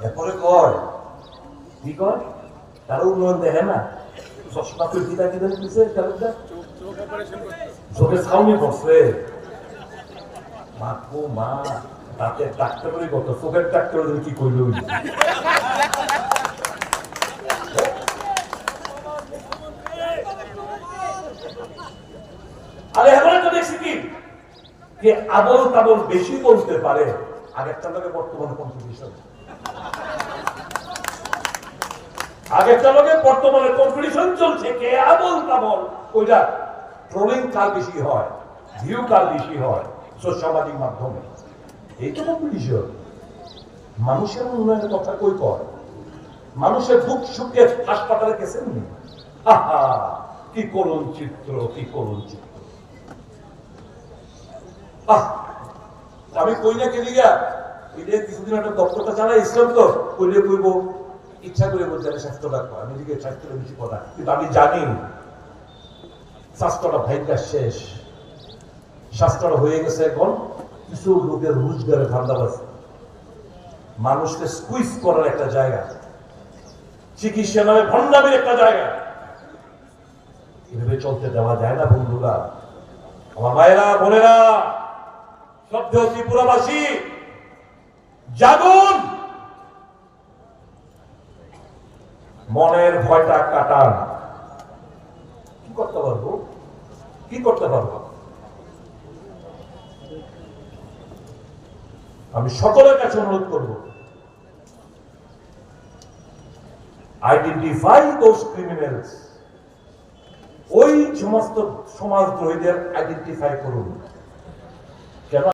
এরপরে কর। কি কর? তার উন্নয়ন দেখে না? চশমা দিছে তালুকদার চোখে মা মা, তাতে ডাক্তারের কত? চোখের ডাক্তার কি কইল? আরে এখন তো দেখছি কি? যে আবল তাবল বেশি বলতে পারে আগেরটা লোকে বর্তমানে কম্পিটিশন আগেরটা লোকে বর্তমানে কম্পিটিশন চলছে। কে আবল তাবল? ওইটা ট্রোলিং কার বেশি হয় ভিউ কার বেশি হয় সামাজিক মাধ্যমে। এই তো কম্পিটিশন মানুষের উন্নয়নের কথা কই কর? মানুষের দুঃখ সুখে হাসপাতালে গেছেন আহা কি করুন চিত্র কি করুন চিত্র। আহ, আমি কই না এটা কিছুদিন একটা দপ্তরটা চালাই ইসলাম তো কইলে কইব? ইচ্ছা করে বলছে, আমি স্বাস্থ্য ডাক্তার আমি দিকে স্বাস্থ্যের বেশি কথা কিন্তু আমি জানি স্বাস্থ্যটা ভাইটা শেষ। স্বাস্থ্যটা হয়ে গেছে এখন কিছু লোকের রোজগারের ধান্দা আছে মানুষকে স্কুইজ করার একটা জায়গা। চিকিৎসা নামে ভণ্ডামের একটা জায়গা। এভাবে চলতে দেওয়া যায় না, বন্ধুরা। আমার মায়েরা, বোনেরা সভ্য ত্রিপুরাবাসী জাগুন! মনের ভয়টা কাটান। কি করতে পারব? কি করতে পারব? আমি সকলের কাছে অনুরোধ করব। আইডেন্টিফাই দোজ ক্রিমিনালস ওই সমস্ত সমাজদ্রোহীদের আইডেন্টিফাই করুন।